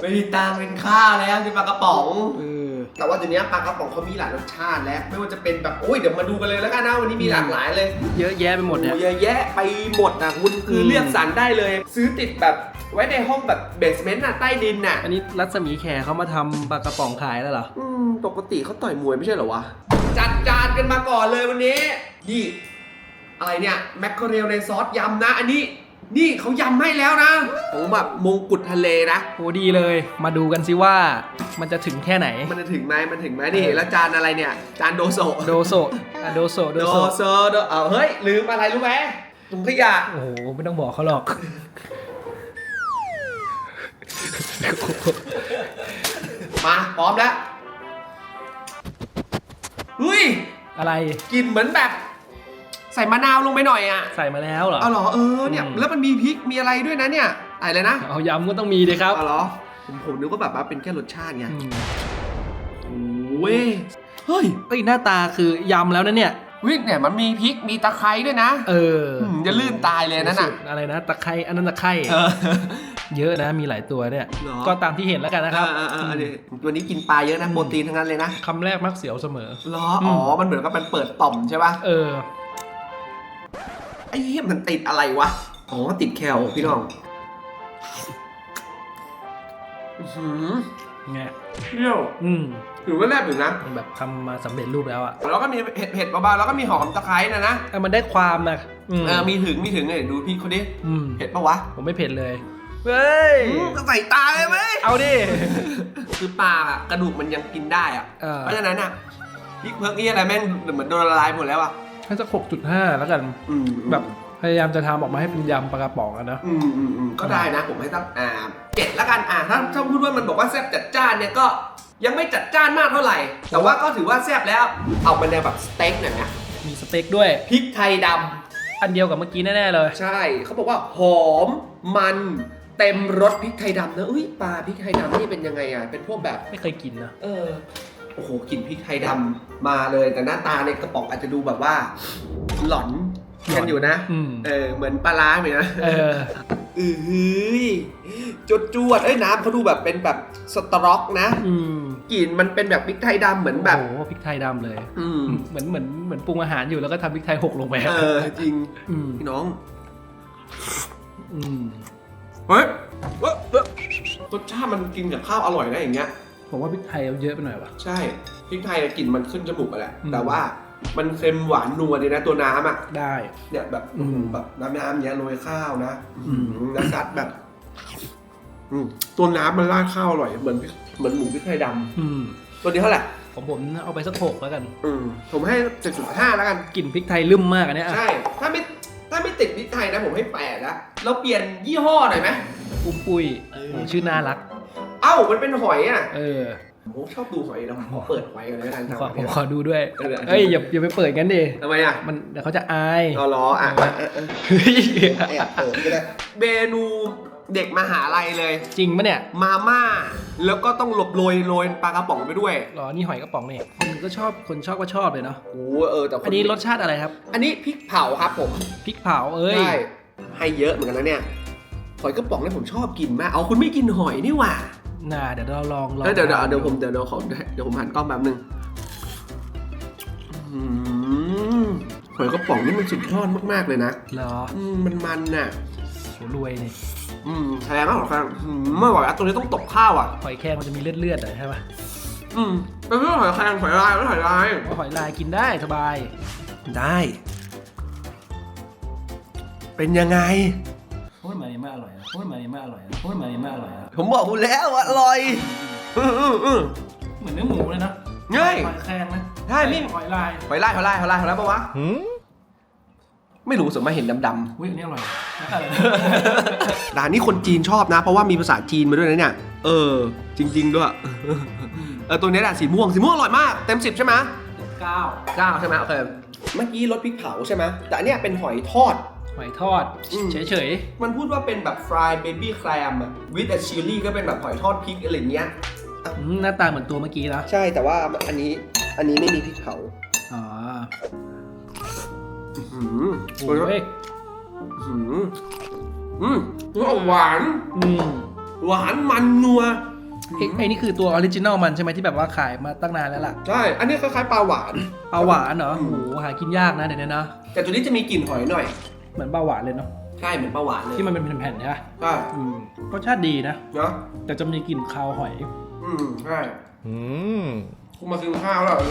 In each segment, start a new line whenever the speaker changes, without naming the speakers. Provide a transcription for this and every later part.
ไม่มีตังค์เป็นข้าวแล้วกินปลากระป๋อง
เออ
แต่ว่าทีเนี้ยปลากระป๋องเขามีหลายรสชาติแล้ว ไม่ว่าจะเป็นแบบโอ้ยเดี๋ยวมาดูกันเลยแล้วกันนะวันนี้มีหลากหลายเลย
เยอะแยะไปหมดเนี่ย
โอ้เยอะแยะไปหมดนะคุณคือ
ม
เลือกสรรได้เลย ซื้อติดแบบไว้ในห้องแบบเบสเมนต์น่ะใต้ดินน่ะ
อันนี้รัศมีแขเขามาทำปลากระป๋องขายแล้วเหรอ
อืมปกติเขาต่อยมวยไม่ใช่เหรอวะจัดจานกันมาก่อนเลยวันนี้นี่อะไรเนี่ยแมคเคอเรลในซอสยำนะ อันนี้ นี่เขายำให้แล้วนะของแบบมงกุฎทะเลนะ
โหดีเลย มาดูกันสิว่ามันจะถึงแค่ไหน
มันจะถึงไหมมันถึงไหมนี่แล้วจานอะไรเนี่ย จานโดโซ
โดโซอะโดโซโด
โด
โซ
โซโดเอาเฮ้ยลืมอะไรรู้ไหมถุงขยะ
โอ้โหไม่ต้องบอกเขาหรอก
มาพร้อมแล้วเฮ้ย
อะไร
กลินเหมือนแบบ ใส่มะนาวลงไปหน่อยอะ
ใส่มาแล้วเหรอ
เอาเหรอเออเนี่ย
อืม
แล้วมันมีพริกมีอะไรด้วยนะเนี่ยอะไรนะ
เอายำก็ต้องมีดิครับ
เอาเหรอผมผมนึกว่าแบบว่าเป็นแค่รสชาติไง
อืม
โอ้ยเฮ้ย
เอ้ยหน้าตาคือยำแล้วนะเนี่ย
วิเนี่ยมันมีพริกมีตะไคร้ด้วยนะ
เออ
หืมจะลื่นตายเลยนั่นน่ะ
สูตรอะไรนะตะไคร้อันนั้นตะไคร้
เออ
เยอะนะมีหลายตัวเนี่ย
เหรอ
ก็ตามที่เห็นแล้วกันนะครับ
เออเออเออนี่วันนี้กินปลาเยอะนะโปรตีนทั้งนั้นเลยนะ
คำแรกมักเสียวเสมอ
เหรออ๋อมันเหมือนกับมันเปิดต่อมใช่ป่ะ
เออ
ไอ้เหี้ยมันติดอะไรวะ อ๋อ ติดแคลพี่น้องอื้อหือ
ไง
เปรี้ยว
อืม
ถือว่าแซ่บอยู่นะ
มันแบบทำมาสำเร็จรูปแล้วอะ
แล้วก็มีเผ็ดเผ็ดๆเบาๆแล้วก็มีหอมตะไคร้นะนะ
เออมันได้ความนะอืม
เออมีถึงมีถึงเนี่ยดูพี่คนนี้
อืม
เผ็ดปะวะ
ผมไม่เผ็ดเลย เฮ้ย
อืมจะใส่ตาเลยไหม
เอาดิ
คือปลาอะกระดูกมันยังกินได้อะ
เออ
เพราะฉะนั้นอะพริกเพิร์กนี่อะไรแม่งเหมือนโดนละลายหมดแล้วอะ
ให้สักหกจุดห้าแล้วกัน
อืม
แบบพยายามจะทำออกมาให้เป็นยำปลากระป๋องอะนะ
อืมอืมอืมก็ได้นะผมให้ตั้งอ่าเจ็ดแล้วกันอ่าถ้าถ้าพูดว่ามันบอกว่าแซ่บจัดจ้านเนี่ยก็ยังไม่จัดจ้านมากเท่าไหร่ แต่ว่าก็ถือว่าแซ่บแล้วเอาไปในแบบสเต็กหน่อยนะ
มีสเต็กด้วย
พริกไทยด
อันเดียวกับเมื่อกี้แน่ ๆ เลยำ
ใช่ เขาบอกว่าหอมมันเต็มรสพริกไทยดำนะอุ้ยปลาพริกไทยดำนี่เป็นยังไงอะ เป็นพวกแบบ
ไม่เคยกินนะ
เออ โอ้โหกลิ่นพริกไทยดำมาเลย แต่หน้าตาในกระป๋องอาจจะดูแบบว่า หลอนกันอยู่นะ
อืม
เออ เหมือนปลาร้าเหมือนนะ
เออ
อือหือจวดจวดๆเอ้ยน้ำเขาดูแบบเป็นแบบสตร็อกนะ
อืม
กลิ่นมันเป็นแบบพริกไทยดำเหมือนแบบ
โอ้โหพริกไทยดำเลย
อืม
เหมือนเหมือนเหมือนปรุงอาหารอยู่แล้วก็ทำพริกไทยหกลงไป
เออจริง
อืม
พี่น้อง
อืม
เฮ้ยเว้ยเว้ยรสชาติมันกินกับข้าวอร่อยนะอย่างเงี้ย
ผมว่าพริกไทยเอาเยอะไปหน่อยวะ
ใช่พริกไทยกลิ่นมันขึ้นจมูกไปแหละ
อืม
แต่ว่ามันเค็มหวานนัวดีนะตัวน้ำอะ
ได้
เนี่ยแบบ
อืม
แบบน้ำน้ำๆเนี้ยโรยข้าวนะ
อืม
แล้วซัดแบบ อืมตัวน้ำมันราดข้าวอร่อยเหมือนพริกเหมือนหมูพริกไทยด
อืมำ
ตัวนี้เท่าไหร่
ของผมเอาไปสักหกแล้วกัน
อืมผมให้เจ็ดจุดห้าแล้วกัน
กลิ่นพริกไทยลืมมากอันเนี้ยอะ
ใช่ ถ้าไม่ถ้าไม่ติดพริกไทยนะผมให้แปดนะเราเปลี่ยนยี่ห้อหน่อยไหม
ปุ้มปุ้ย
เออ
ชื่อน่ารัก
เอ้ามันเป็นหอยอะ
เออ
ผมชอบดูหอยนะผมขอเปิดหอยกันเลยแล้วกัน
ขอผมขอดูด้วย
เออ
เอ้ยอย่าอย่าไปเปิดงั้นดิ
ทำไมอะ
มันเดี๋ยวเขาจะอาย
รอรออะอะอะอะ
เฮ้ย
แอบเปิดก็ได้เมนูเด็กมหาลัยเลย
จริงปะเนี่ย
มาม่า แล้วก็ต้องหลบโรยโรยปลากระป๋องไปด้วย
หรอ นี่หอยกระป๋องนี่คนก็ชอบคนชอบก็ชอบเลยเนาะ
โอ้เออแต่ค
อันนี้รสชาติอะไรครับ
อันนี้พริกเผาครับผม
พริกเผาเอ้ย
ใช่ให้เยอะเหมือนกันนะเนี่ยหอยกระป๋องเนี่ยผมชอบกินมากเอาคุณไม่กินหอยนี่หว่า
น่าเดี๋ยวเราลองลอง
เออเดี๋ยวเดี๋ยว
ทาน
เดี๋ยวผมเดี๋ยวเดี๋ยวขอเดี๋ยวผมหันกล้องแป๊บนึงอืมหอยกระป๋องนี่มันสุดยอดมากๆเลยนะ
เหรอ
อืมมันมันน่ะ
โหรวยนี่
อืมแพงมากหรอครับอืมไม่ไหวอะตัวนี้ต้องตบข้าวอะ
หอยแครงมันจะมีเลือดเลือดๆหน่อยใช่ปะ
อืมเป็นเรื่องหอยแครงหอยลายไม่หอยลาย
ว่าหอยลายกินได้สบาย
ได้ เป็นยังไง
โอ้ยมานี่มาอร่อยนะโอ้ยมานี่มาอร่อยนะโอ้ยมานี่มาอร่อยนะ
ผมบอกคุณแล้วว่าอร่อยอืมอืมอืม
เหมือนเนื้อหมูเลยนะ
เฮ้ย
หอยแครงนะ
ใช่พี่
หอยลาย
หอยลายหอยลายหอยลายหอยลายปะวะไม่รู้สมมาเห็นดำ
อุ้ยอันนี้อร่อยอะไรนะ
ๆร้านนี้คนจีนชอบนะ เพราะว่ามีภาษาจีนมาด้วยนะเนี่ย เออ จริง ๆ ด้วย เออตัวนี้แหละสีม่วงสีม่วงอร่อยมาก เต็มสิบใช่ไหม
เก้า
เก้าใช่ไหมโอเคเมื่อกี้รสพริกเผาใช่ไหมแต่อันเนี้ยเป็นหอยทอด
หอยทอด
อืม
เฉย
มันพูดว่าเป็นแบบ fried baby clam อะ with a chili ก็เป็นแบบหอยทอดพริกอะไรอย่างเงี้ย
ๆอืมหน้าตาเหมือนตัวเมื่อกี้นะ
ใช่แต่ว่าอันนี้อันนี้ไม่มีพริกเผา
อ๋อ
อื้อหือ
โอ้ย
อื้อหืออืมแล้วก็หวาน
อืม
หวานมันนัว
ไอ้ไอ้นี่คือตัวออริจินอลมันใช่ไหมที่แบบว่าขายมาตั้งนานแล้วล่ะ
ใช่ อันนี้คล้ายๆปลาหวาน
ปลาหวานเหรอ
อื
โอ้
ม
โหหากินยากนะเดี๋ยวนี้นะ
แต่ตัวนี้จะมีกลิ่นหอยหน่อย
เหมือนปลาหวานเลยเนาะ
ใช่เหมือนปลาหวานเลย
ที่มันเป็นแผ่นๆใช่ปะ
ใช่
อืมรสชาติดีนะ
เนาะ
แต่จะมีกลิ่นคาวหอย
อืมใช่
อืม
คุณมากินข้าวแล้วเหรอ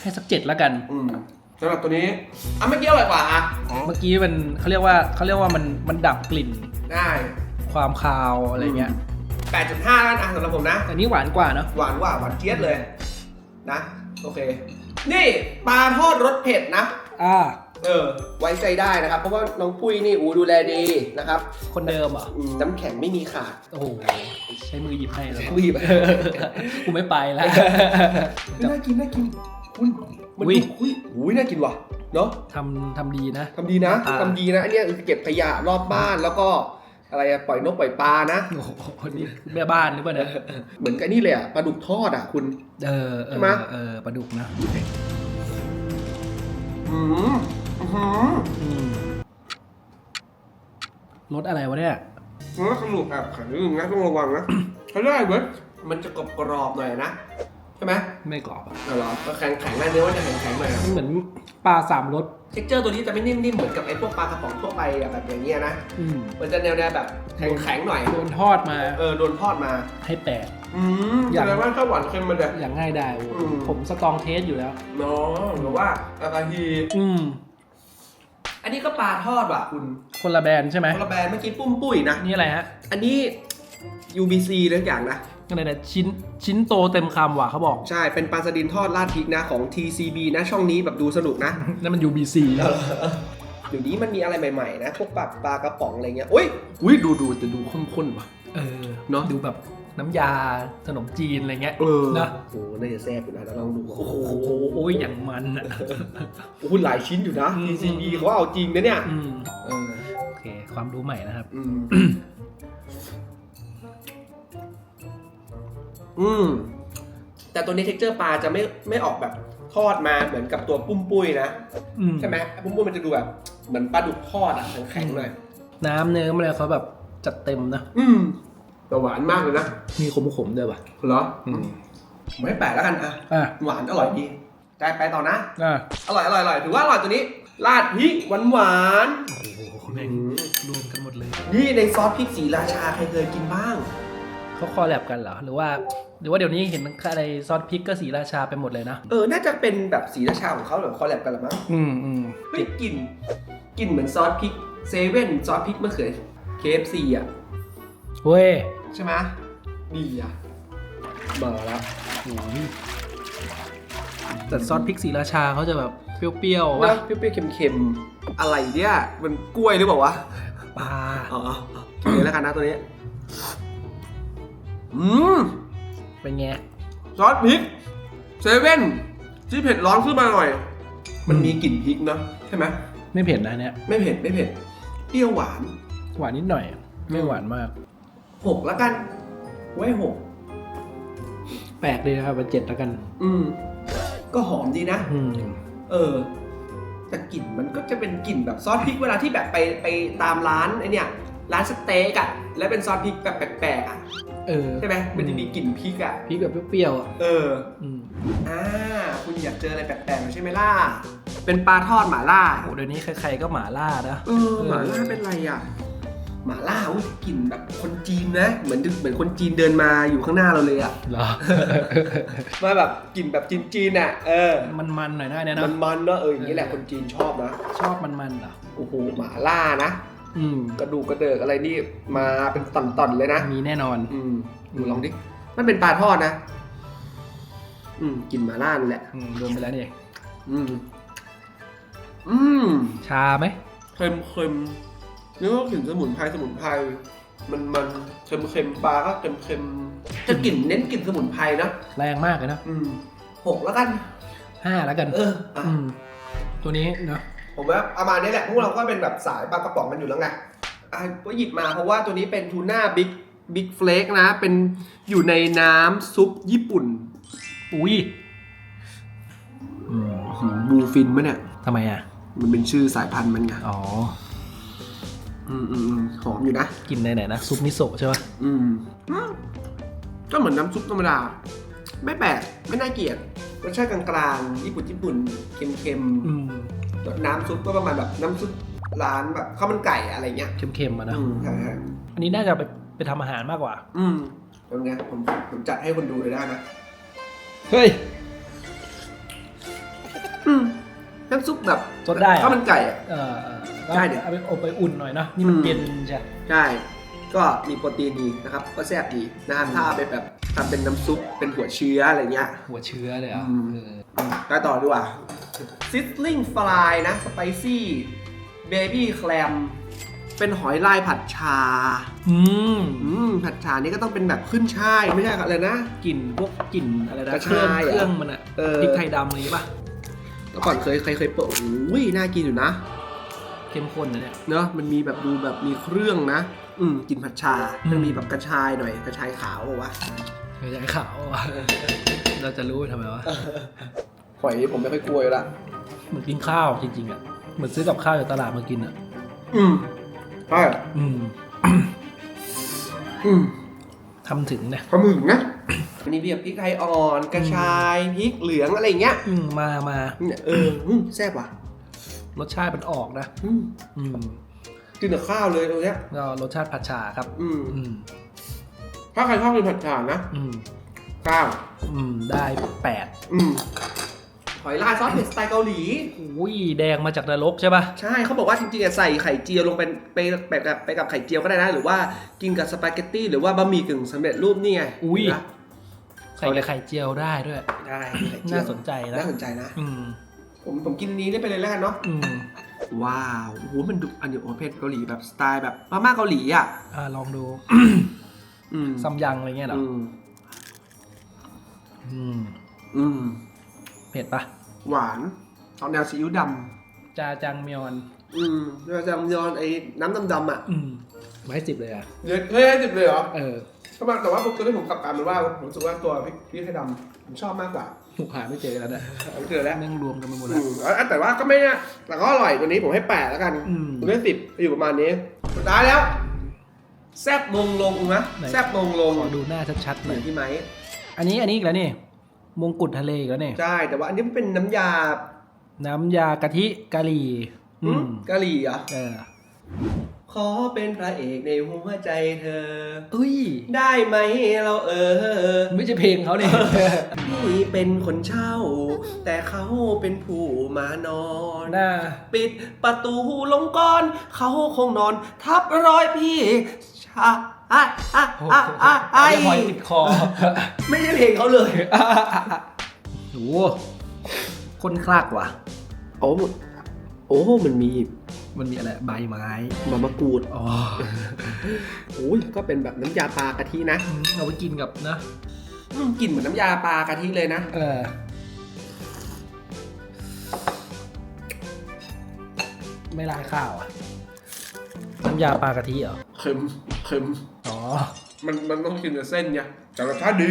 ให้สักเจ็ดแล้วกัน
อืมสำหรับตัวนี้อะเมื่อกี้อร่อยกว่าอะ
เมื่อกี้มันเขาเรียกว่าเขาเรียกว่ามันมันดับกลิ่น
ได้
ความคาวอะไรเงี้ย
8.5แล้วนะสำหรับผมนะ
แต่นี่หวานกว่าเนาะ
หวานกว่าหวานเจี๊ยดเลย นะ โอเค นี่ปลาทอดรสเผ็ดนะ
อ่า
เออ ไว้ใจได้นะครับ เพราะว่าน้องปุ้ยนี่อูดูแลดีนะครับ
คนเดิมเหรอ
อืมน้ำแข็งไม่มีขาด
โอ้โหใช้มือหยิบให้แล้ว
วีบ
กูไม่ไปแล้ว
น่ากินน่ากินคุณมัน
อุ๊ย
ดูอุ้ยอุ้ยน่ากินว่ะเนาะ
ทำทำดีนะ
ทำดีนะ
อ่า
ทำดีนะอันเนี้ยเก็บขยะรอบบ้านแล้วก็อะไรอะปล่อยนกปล่อยปลานะ
โอ้โหนี่แม่บ้านหรือเปล่าเนี่ย
เหมือนกันนี่เลยอะปลาดุกทอดอะคุณ
เออเอ
ใช่
อ
ไหม
เออปลาดุกนะ
อืม อืม
อืมรสอะไรวะเนี่ย
แล้วสนุกแอบขันนิดนึงนะต้องระวังนะใช้ได้เว้ยมันจะกรอบกรอบๆหน่อยนะ ใช่ไหม
ไม่กรอบอะ
เอาเหรอก็แข็งแข็งๆนะเนื้อมันจะแข็งแข็งๆหน่อยอะ
มันเหมือนปลาสามรส
เท็กเจอร์ตัวนี้จะไม่นิ่มๆ เหมือนกับไอ้พวกปลากระป๋องทั่วไปอะแบบอย่างเงี้ยนะ
อืม
มันจะแนวๆแบบแข็งๆหน่อย
โดนทอดมา
เออโดนทอดมา
ให้แตก
อืม
อย่า
แส
ง
ดงว่าถ้าหวานเค็มมันจะ
อย่างง่ายได้โอ้โห
อืม
ผมสตรองเทสอยู่แล้ว
เนาะหรือว่าอาคาฮี
อืม
อันนี้ก็ปลาทอดว่ะคุณ
คนละแบรนด์ใช่ไหม
คนละแบรนด์เมื่อกี้ปุ้มปุ้ยนะ
นี่อะไรฮะ
อันนี้ UBC เลยทุกอย่างนะ
อะไรนะชิ้นชิ้นโตเต็มคำว่ะเขาบอก
ใช่ เป็นปลาสดินทอดราดพริกนะของ TCB นะช่องนี้แบบดูสนุกนะ
นั่นมัน UBC
เดี๋ยวนี้มันมีอะไรใหม่ๆนะ พวกแบบปลากระป๋องอะไรเงี้ย อุ้ย อุ้ยดูดูจะดูข้นๆว่ะ
เออ
เนอะ
ดูแบบ น้ำยาขนมจีนอะไรเงี้ย
เออ
นะ
โอ้น่าจะแซ่บอยู่นะแล้วลองดู
โอ้โหโอ้ยอย่างมันอะ
โอ้โหหลายชิ้นอยู่นะ
อืม
TCB เขาเอาจริงนะเนี่ย
อืม
เออ
โอเค ความรู้ใหม่นะครับ
อืมอืมแต่ตัวนี้เท็กเจอร์ปลาจะไม่ไม่ออกแบบทอดมาเหมือนกับตัวปุ้มปุ้ยนะ
อืม
ใช่ไหมปุ้มปุ้ยมันจะดูแบบเหมือนปลาดุกทอดอะแข็งๆหน่อย
น้ำเนื้ออะไรเขาแบบจัดเต็มนะ
อืม แต่หวานมากเลยนะ
มีขมๆด้วยป่ะ
เหรอ
อืม
ไม่แปลกแล้วกันอะ
อะ
หวานอร่อยดีได้ไปต่อนะ
อะ
อร่อยอร่อยอร่อยถือว่าอร่อยตัวนี้ราดพริกหวานหวาน
โอ้โหแม่งรวมกันหมดเลย
ๆนี่ในซอสพริกสีราชาใครเคยกินบ้าง
เขาคอลแลบกันเหรอหรือว่า หรือว่าเดี๋ยวนี้เห็นอะไรซอสพริกก็สีราชาไปหมดเลยนะ
เออน่าจะเป็นแบบสีราชาของเขาแบบคอลแลบกันหรือมั้ง
อืมอืม
เฮ้ยกลิ่นกลิ่นเหมือนซอสพริกเซเว่นซอสพริกมะเขือ KFC อะ
เว้ย
ใช่ไหมดีอะมาแล้ว
โอ้ยแต่ซอสพริกสีราชาเขาจะแบบเปรี้ยวๆ
ว่า
ว่ะ
เปรี้ยวๆเค็มๆ อะไรเนี่ย มันกล้วยหรือเปล่าวะ
ปลา
อ๋อกินเลยแล้วกันนะตัวนี้ อืม
เป็นไง
ซอสพริกเซเว่นที่เผ็ดร้อนขึ้นมาหน่อย มันมีกลิ่นพริกเนอะใช่ไหม
ไม่เผ็ดนะเนี่ย
ไม่เผ็ด ไม่เผ็ด เปรี้ยวหวาน
หวานนิดหน่อย ไม่หวานมาก
หกแล้วกัน ไว้หก
แปลกดีนะครับเป็นเจ็ดแล้วกัน
อืม ก็หอมดีนะ
อืม
เออ แต่กลิ่นมันก็จะเป็นกลิ่นแบบซอสพริกเวลาที่แบบไปไปตามร้านไอเนี่ย ร้านสเต็กอะแล้วเป็นซอสพริกแบบแปลกๆอะ
เออ
ใช่ไหมมันจะมีกลิ่นพริกอะ
พริกแบบเปรี้ยวๆอะ
เออ
อืม
อ่า คุณอยากเจออะไรแปลกๆใช่ไหมล่ะ เป็นปลาทอดหม่าล่า
โอ้เดี๋ยวนี้ใครๆก็หมาล่านะ
เออหม่าล่าเป็นไรอะ หม่าล่าอุ้ยกลิ่นแบบคนจีนนะเหมือนเหมือนคนจีนเดินมาอยู่ข้างหน้าเราเลยอะ
เหรอ
มาแบบกลิ่นแบบจีนๆอะเออ
มันๆหน่อยนะเนี่ย
มั
นะ
นมันๆเนอะเอออย่างนี้แหละคนจีนชอบนะ
ชอบมันๆเหรอ
โอ้โหหม่าล่านะ
อืม
กระดูกกระเดิกอะไรนี่มาเป็นตอนๆเลยนะ
มีแน่นอน
อืมดูลองดิ มันเป็นปลาทอดนะ อืมกลิ่นหม่าล่านั่นแหละ
อืมรวมไปแล้วนี่
อืม อืม
ชาไหม
เค็มเค็ม เนื้อกลิ่นสมุนไพรสมุนไพรมันมันเค็มเค็มปลาก็เค็มเค็มจะกลิ่นเน้นกลิ่นสมุนไพรนะ
แรงมากเลยนะ
อืมหกแล้วกัน
ห้าแล้วกัน
เอออะ
อืมตัวนี้เนาะ
ผมว่าประมาณนี้แหละพวกเราก็เป็นแบบสายปลากระป๋องกันอยู่แล้วไงอะก็หยิบมาเพราะว่าตัวนี้เป็นทูน่าบิ๊กบิ๊กเฟลกนะ เป็นอยู่ในน้ำซุปญี่ปุ่น
อุ้ยอืม
บูฟินมะเนี่ย
ทำไมอะ
มันเป็นชื่อสายพันธุ์มันไง
อ๋อ
อืมอืมอืมหอมอยู่นะ
กลิ่นไหนๆนะ ซุปมิโซะใช่ป่ะ
อืมอืมก็เหมือนน้ำซุปธรรมดา ไม่แปลกไม่น่าเกลียดรสชาติกลางๆญี่ปุ่นญี่ปุ่นเค็ม
อืม
ๆน้ำซุปก็ประมาณแบบน้ำซุปร้านแบบข้าวมันไก่อะไรเงี้ย
เค็มๆอะนะ
อืมใช่ใช่
อันนี้น่าจะไปไปทำอาหารมากกว่า
อืมตรงเนี้ยผมผมจัดให้คนดูเลยได้นะ
เฮ้ย
อืมน้ำซุปแบบ
ซดได้เหรอ
ข้าวมันไก่อะ
เออเออ
ได้ดิ
เอาไปอบไปอุ่นหน่อยเนอะนี่มัน
อืม
เย็นใช่
ใช่ ก็มีโปรตีนดีนะครับ ก็แซ่บดีนะครับถ้าเอาไปแบบทำเป็นน้ำซุปเป็นหัวเชื้ออะไรเงี้ย
หัวเชื้อเลยอะ
อืม
เออ
ไปต่อดีกว่า sizzling fry นะ spicy baby clam เป็นหอยลายผัดชา
อืม
อืม ผัดชานี่ก็ต้องเป็นแบบขึ้นช่าย ไม่ใช่อะไรนะ
กลิ่นพวกกลิ่นอะไรนะ
กระ
เครื่อง
ชายอะ
เครื่องมันอะ
เออ
พริกไทยดำอะไรอย่างงี้ป่ะ
แล้วก่อนเคยเคยเคยเปิดอุ้ยน่ากินอยู่นะ
เข้มข้นนะเนี่ย
เนอะมันมีแบบดูแบบมีเครื่องนะ อืมกินผัดชา
อืม
มันมีแบบกระชายหน่อยกระชายขาวบอกว่า
เคยใช้ขาวอะเราจะรู้ทำไมวะ
หอยผมไม่ค่อยกลัวอยู่ละ
เหมือนกินข้าวจริงๆอะเหมือนซื้อกับข้าวจากตลาดมากินอะ
อืมใช่
อืม
อืม
ทำถึงเนี่ย
ปลาหมึกนะอันนี้แบบพริกไทยอ่อนกระชายพริกเหลืองอะไรอย่างเงี้ย
อืมมามา
เนี่ยเอออืมแซ่บว่ะ
รสชาติมันออกนะ
อืม
อืม
กินกับข้าวเลยตรงเนี้ย
ก็รสชาติผัดฉาครับ
อืม
อืม
ถ้าใครชอบกินผัดฉ่านะ
อืม
ข้าว
อืมได้แปด
อืมหอยลายซอสเผ็ดสไตล์เกาหลี
อุ้ยแดงมาจากนรกใช่ป่ะ
ใช่เขาบอกว่าจริงๆอะใส่ไข่เจียวลงไปไปไปกับไปกับไข่เจียวก็ได้นะ หรือว่ากินกับสปาเกตตี้หรือว่าบะหมี่กึ่งสำเร็จรูปนี่ไง
อุ้ย
เห็นปะ
ใส่กับไข่เจียวได้ด้วย
ได้ไข่เจียว
น่าสนใจนะ
น่าสนใจนะ
อืม
ผมผมกินนี้ได้ไปเลยแล้วกันเนาะ
อืม
ว้าวโอ้โหมันดูอันนี้โอเผ็ดเกาหลีแบบสไตล์แบบมาม่าเกาหลีอะ
อ่าลองดู
อืม
ซัมยังอะไรเงี้ยเหรอ
อืม
อืม
อืม
เผ็ดปะ
หวานเอาแนวซีอิ๊วด
จาจังเมียอนำ
อืมเราจะย้อนไอ้น้ำดำๆอะ
อืมไม้สิบเลยอะ
เยอะเฮ้ยจิบเลยเหรอ
เออ
ก็มาแต่ว่าตัวที่ผมกลับกันมันว่าผมรู้สึกว่าตัวพริกพริกไทยดำผมชอบมากกว่า
ถูก หาไม่เจอแล้วเนี่ย
ไม่เจอแล้ว
แม่งรวมกันไปหมด
อื
แล้ว
มแล้วแต่ว่าก็ไม่นะแต่ก็อร่อยตัวนี้ผมให้แปดแล้วกัน
อืม
ผมให้สิบอยู่ประมาณนี้สุดท้ายแล้ว แซบมงลงนะ
ไหน
แซบมงลง
ขอดูหน้าชัดๆ
เห
ห
มื
น่
อ
อย
นพี่ไม้
อันนี้อันนี้อีกแล้วนี่มงกุฎทะเลอีกแล้วนี่
ใช่แต่ว่าอันนี้มันเป็นน้ำยา
น้ำยากะทิกะหรี่อืม
กะหรี่เหรอะ
เออ
ขอเป็นพระเอกในหัวใจเธอ
อุ้ย
ได้ไหมเราเออ
ไม่ใช่เพลงเขาเนี่ย
พี่เป็นคนเช่า แต่เขาเป็นผู้มานอน
หน้า
ปิดประตูลงก่อน เขาคงนอน ทับรอยพี่ชาอะอะ
โอ้
อะอะไอ
เรียบร้อยติดคอ
ไม่ใช่เพลงเขาเลย
โอ้โหคนคลากว่ะ
โอ้มันโอ้มันมี
มันมีอะไรใบไม้
มะมะกรูด
อ๋อ
โอ้ยก็เป็นแบบน้ำยาปลากะทินะ
อืมเอาไปกินกับนะ
อืมกลิ่นเหมือนน้ำยาปลากะทิเลยนะ
เออไม่ลายข้าวอะน้ำยาปลากะทิเหรอ
เค็มเค็ม
อ๋อ
มันมันต้องกินกับเส้นไงแต่รสชาติดี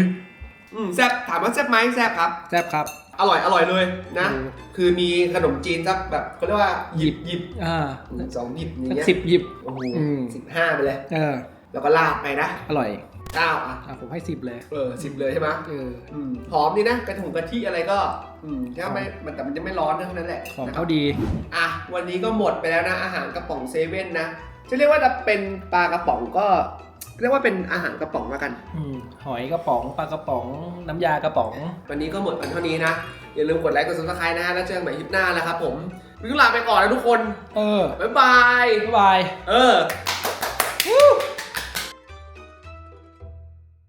อืมแซ่บถามว่าแซ่บไหมแซ่บครับ
แซ่บครับ
อร่อยอร่อยเลยนะ
อืม
คือมีขนมจีนสักแบบเขาเรียกว่าหยิบหยิบ
อ่า
สองหยิบอย่าง
สัก
เงี้ย
สิบหยิบ
โอ้โห
อืม
สิบห้าไปเลย
เออ
แล้วก็ลาดไปนะ
อร่อย
เก้าอะ
อะผมให้สิบเลย
เออสิบเลยใช่ไหม
เออ
อืมหอมดีนะกระถุงกะทิอะไรก็ อืมถ้าไม่มันแต่มันจะไม่ร้อนเท่านั้นแหละ
ของ
นะครับ
เขาดี
อะวันนี้ก็หมดไปแล้วนะอาหารกระป๋องเซเว่นนะจะเรียกว่าจะเป็นปลากระป๋องก็ เรียกว่าเป็นอาหารกระป๋องแล้วกัน
อืมหอยกระป๋องปลากระป๋อง น้ำยากระป๋อง
วันนี้ก็หมดไปเท่านี้นะ อย่าลืมกดไลค์กดซับสไครต์นะฮะแล้วเจอกันใหม่คลิปหน้านะครับผมวิลาไปก่อนนะทุกคน
เออ
บ๊ายบาย
บ๊ายบาย
เออ